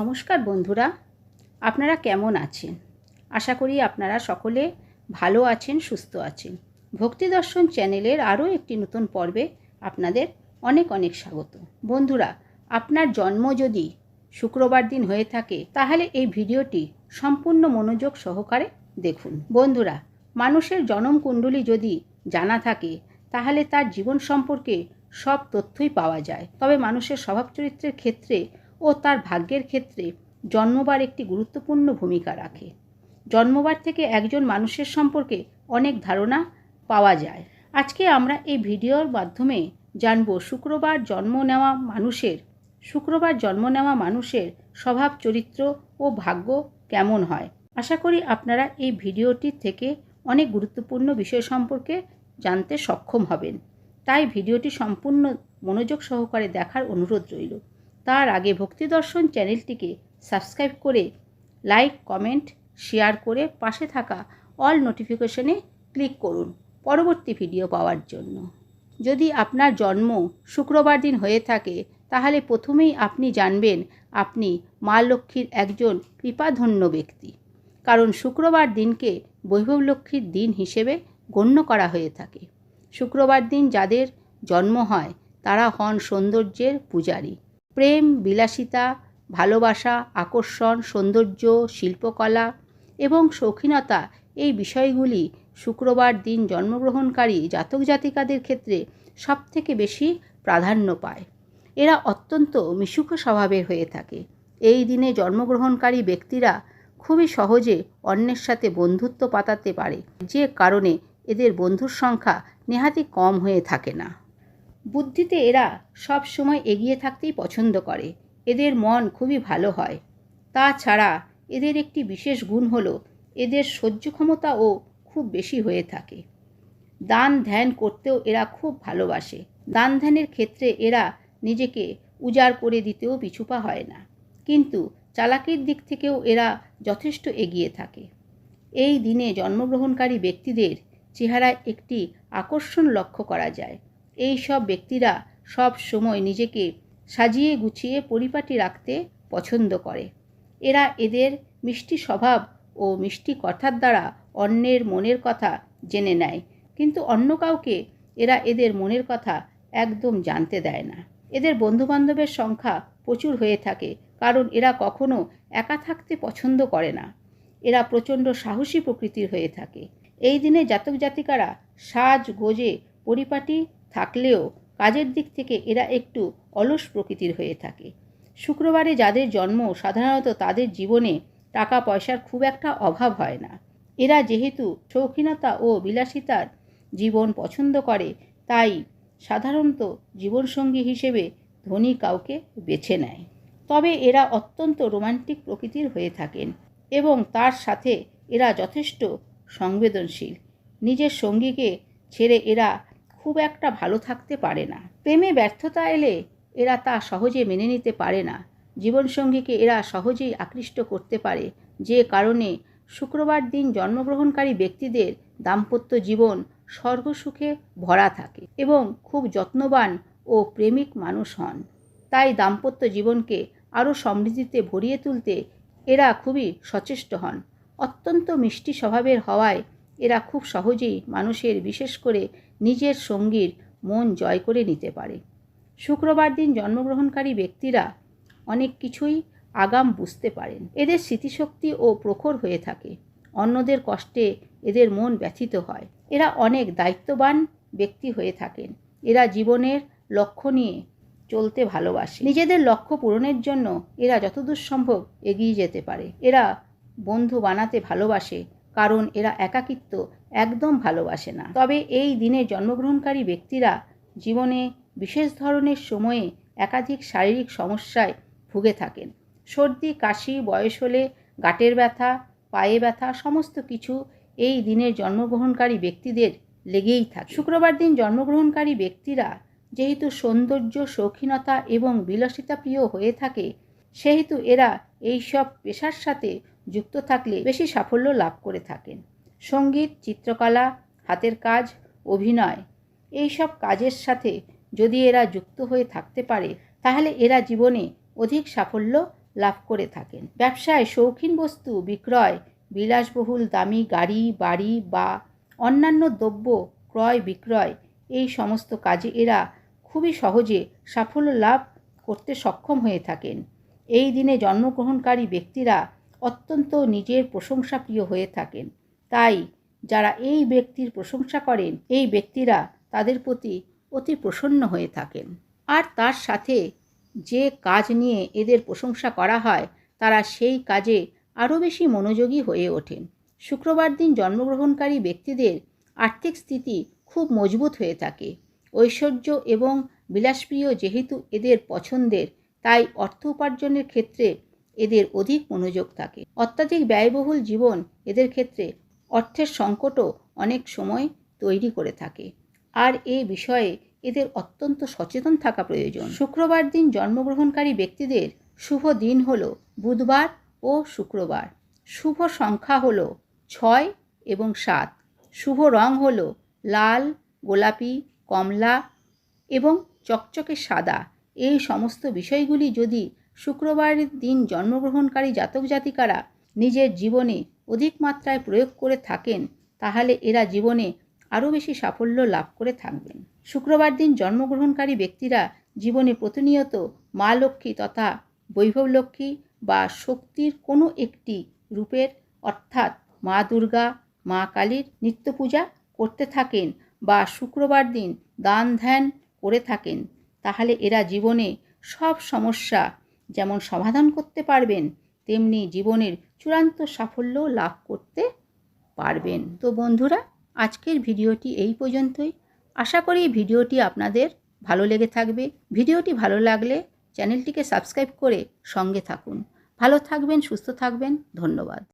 নমস্কার বন্ধুরা, আপনারা কেমন আছেন? আশা করি আপনারা সকলে ভালো আছেন, সুস্থ আছেন। ভক্তি দর্শন চ্যানেলের আরও একটি নতুন পর্বে আপনাদের অনেক অনেক স্বাগত। বন্ধুরা, আপনার জন্ম যদি শুক্রবার দিন হয়ে থাকে, তাহলে এই ভিডিওটি সম্পূর্ণ মনোযোগ সহকারে দেখুন। বন্ধুরা, মানুষের জনম কুণ্ডলী যদি জানা থাকে, তাহলে তার জীবন সম্পর্কে সব তথ্যই পাওয়া যায়। তবে মানুষের স্বভাব চরিত্রের ক্ষেত্রে তার ভাগ্যের ক্ষেত্রে জন্মবার একটি গুরুত্বপূর্ণ ভূমিকা রাখে। জন্মবার থেকে একজন মানুষের সম্পর্কে অনেক ধারণা পাওয়া যায়। আজকে আমরা এই ভিডিওর মাধ্যমে জানব শুক্রবার জন্ম নেওয়া মানুষের, শুক্রবার জন্ম নেওয়া মানুষের স্বভাব, চরিত্র ও ভাগ্য কেমন হয়। আশা করি আপনারা এই ভিডিওটির থেকে অনেক গুরুত্বপূর্ণ বিষয় সম্পর্কে জানতে সক্ষম হবেন। তাই ভিডিওটি সম্পূর্ণ মনোযোগ সহকারে দেখার অনুরোধ রইল। তার আগে ভক্তি দর্শন চ্যানেলটিকে সাবস্ক্রাইব করে লাইক, কমেন্ট, শেয়ার করে পাশে থাকা অল নোটিফিকেশনে ক্লিক করুন পরবর্তী ভিডিও পাওয়ার জন্য। যদি আপনার জন্ম শুক্রবার দিন হয়ে থাকে, তাহলে প্রথমেই আপনি জানবেন আপনি মা লক্ষ্মীর একজন কৃপাধন্য ব্যক্তি। কারণ শুক্রবার দিনকে বৈভব লক্ষ্মীর দিন হিসেবে গণ্য করা হয়ে থাকে। শুক্রবার দিন যাদের জন্ম হয়, তারা হন সৌন্দর্যের পূজারী। প্রেম, বিলাসিতা, ভালোবাসা, আকর্ষণ, সৌন্দর্য, শিল্পকলা এবং শৌখিনতা এই বিষয়গুলি শুক্রবার দিন জন্মগ্রহণকারী জাতক জাতিকাদের ক্ষেত্রে সবথেকে বেশি প্রাধান্য পায়। এরা অত্যন্ত মিশুক স্বভাবের হয়ে থাকে। এই দিনে জন্মগ্রহণকারী ব্যক্তিরা খুবই সহজে অন্যের সাথে বন্ধুত্ব পাতাতে পারে। যে কারণে এদের বন্ধুর সংখ্যা নেহাতি কম হয়ে থাকে না। বুদ্ধিতে এরা সব সময় এগিয়ে থাকতেই পছন্দ করে। এদের মন খুবই ভালো হয়। তাছাড়া এদের একটি বিশেষ গুণ হলো, এদের সহ্য ক্ষমতাও খুব বেশি হয়ে থাকে। দান ধ্যান করতেও এরা খুব ভালোবাসে। দান ধ্যানের ক্ষেত্রে এরা নিজেকে উজাড় করে দিতেও পিছুপা হয় না। কিন্তু চালাকির দিক থেকেও এরা যথেষ্ট এগিয়ে থাকে। এই দিনে জন্মগ্রহণকারী ব্যক্তিদের চেহারায় একটি আকর্ষণ লক্ষ্য করা যায়। এই সব ব্যক্তিরা সব সময় নিজেকে সাজিয়ে গুছিয়ে পরিপাটি রাখতে পছন্দ করে। এরা এদের মিষ্টি স্বভাব ও মিষ্টি কথার দ্বারা অন্যের মনের কথা জেনে নেয়, কিন্তু অন্য কাউকে এরা এদের মনের কথা একদম জানতে দেয় না। এদের বন্ধুবান্ধবের সংখ্যা প্রচুর হয়ে থাকে, কারণ এরা কখনো একা থাকতে পছন্দ করে না। এরা প্রচণ্ড সাহসী প্রকৃতির হয়ে থাকে। এই দিনে জাতক জাতিকারা সাজ গোজে পরিপাটি থাকলেও কাজের দিক থেকে এরা একটু অলস প্রকৃতির হয়ে থাকে। শুক্রবারে যাদের জন্ম সাধারণত তাদের জীবনে টাকা পয়সার খুব একটা অভাব হয় না। এরা যেহেতু শৌখিনতা ও বিলাসিতার জীবন পছন্দ করে, তাই সাধারণত জীবনসঙ্গী হিসেবে ধনী কাউকে বেছে নেয়। তবে এরা অত্যন্ত রোমান্টিক প্রকৃতির হয়ে থাকেন এবং তার সাথে এরা যথেষ্ট সংবেদনশীল। নিজের সঙ্গীকে ছেড়ে এরা খুব একটা ভালো থাকতে পারে না। প্রেমে ব্যর্থতা এলে এরা তা সহজে মেনে নিতে পারে না। জীবনসঙ্গীকে এরা সহজেই আকৃষ্ট করতে পারে। যে কারণে শুক্রবার দিন জন্মগ্রহণকারী ব্যক্তিদের দাম্পত্য জীবন স্বর্গসুখে ভরা থাকে এবং খুব যত্নবান ও প্রেমিক মানুষ হন। তাই দাম্পত্য জীবনকে আরও সমৃদ্ধিতে ভরিয়ে তুলতে এরা খুবই সচেষ্ট হন। অত্যন্ত মিষ্টি স্বভাবের হওয়ায় এরা খুব সহজেই মানুষের বিশেষ করে নিজের সঙ্গীর মন জয় করে নিতে পারে। শুক্রবার দিন জন্মগ্রহণকারী ব্যক্তিরা অনেক কিছুই আগাম বুঝতে পারেন। এদের স্মৃতিশক্তি ও প্রখর হয়ে থাকে। অন্যদের কষ্টে এদের মন ব্যথিত হয়। এরা অনেক দায়িত্ববান ব্যক্তি হয়ে থাকেন। এরা জীবনের লক্ষ্য নিয়ে চলতে ভালোবাসে। নিজেদের লক্ষ্য পূরণের জন্য এরা যতদূর সম্ভব এগিয়ে যেতে পারে। এরা বন্ধু বানাতে ভালোবাসে কারণ এরা একাকিত্ব একদম ভালোবাসে না। তবে এই দিনে জন্মগ্রহণকারী ব্যক্তিরা জীবনে বিশেষ ধরনের সময়ে একাধিক শারীরিক সমস্যায় ভুগে থাকেন। সর্দি, কাশি, বয়স হলে গাঁটের ব্যথা, পায়ে ব্যথা, সমস্ত কিছু এই দিনের জন্মগ্রহণকারী ব্যক্তিদের লেগেই থাকে। শুক্রবার দিন জন্মগ্রহণকারী ব্যক্তিরা যেহেতু সৌন্দর্য শৌখিনতা এবং বিলাসিতা প্রিয় হয়ে থাকে, সেহেতু এরা এই সব পেশার সাথে যুক্ত থাকলে বেশি সাফল্য লাভ করে থাকেন। সংগীত, চিত্রকলা, হাতের কাজ, অভিনয় এই সব কাজের সাথে যদি এরা যুক্ত হয়ে থাকতে পারে, তাহলে এরা জীবনে অধিক সাফল্য লাভ করে থাকেন। ব্যবসায় শৌখিন বস্তু, বিক্রয়, বিলাসবহুল দামি গাড়ি, বাড়ি বা অন্যান্য দ্রব্য ক্রয়, বিক্রয় এই সমস্ত কাজে এরা খুবই সহজে সাফল্য লাভ করতে সক্ষম হয়ে থাকেন। এই দিনে জন্মগ্রহণকারী ব্যক্তিরা অত্যন্ত নিজের প্রশংসা প্রিয় হয়ে থাকেন। তাই যারা এই ব্যক্তির প্রশংসা করেন, এই ব্যক্তিরা তাদের প্রতি অতি প্রসন্ন হয়ে থাকেন। আর তার সাথে যে কাজ নিয়ে এদের প্রশংসা করা হয়, তারা সেই কাজে আরও বেশি মনোযোগী হয়ে ওঠেন। শুক্রবার দিন জন্মগ্রহণকারী ব্যক্তিদের আর্থিক স্থিতি খুব মজবুত হয়ে থাকে। ঐশ্বর্য এবং বিলাসপ্রিয় যেহেতু এদের পছন্দের, তাই অর্থ উপার্জনের ক্ষেত্রে এদের অধিক মনোযোগ থাকে। অত্যাধিক ব্যয়বহুল জীবন এদের ক্ষেত্রে অর্থের সংকটও অনেক সময় তৈরি করে থাকে। আর এই বিষয়ে এদের অত্যন্ত সচেতন থাকা প্রয়োজন। শুক্রবার দিন জন্মগ্রহণকারী ব্যক্তিদের শুভ দিন হল বুধবার ও শুক্রবার। শুভ সংখ্যা হল ছয় এবং সাত। শুভ রং হল লাল, গোলাপি, কমলা এবং চকচকে সাদা। এই সমস্ত বিষয়গুলি যদি শুক্রবারের দিন জন্মগ্রহণকারী জাতক জাতিকারা নিজের জীবনে অধিক মাত্রায় প্রয়োগ করে থাকেন, তাহলে এরা জীবনে আরও বেশি সাফল্য লাভ করে থাকবেন। শুক্রবার দিন জন্মগ্রহণকারী ব্যক্তিরা জীবনে প্রতিনিয়ত মা লক্ষ্মী তথা বৈভব লক্ষ্মী বা শক্তির কোনো একটি রূপের, অর্থাৎ মা দুর্গা, মা কালীর নিত্য পূজা করতে থাকেন বা শুক্রবার দিন দান ধ্যান করে থাকেন, তাহলে এরা জীবনে সব সমস্যা যেমন সমাধান করতে পারবেন, তেমনি জীবনের চূড়ান্ত সাফল্য লাভ করতে পারবেন। তো বন্ধুরা, আজকের ভিডিওটি এই পর্যন্তই। আশা করি ভিডিওটি আপনাদের ভালো লেগে থাকবে। ভিডিওটি ভালো লাগলে চ্যানেলটিকে সাবস্ক্রাইব করে সঙ্গে থাকুন। ভালো থাকবেন, সুস্থ থাকবেন। ধন্যবাদ।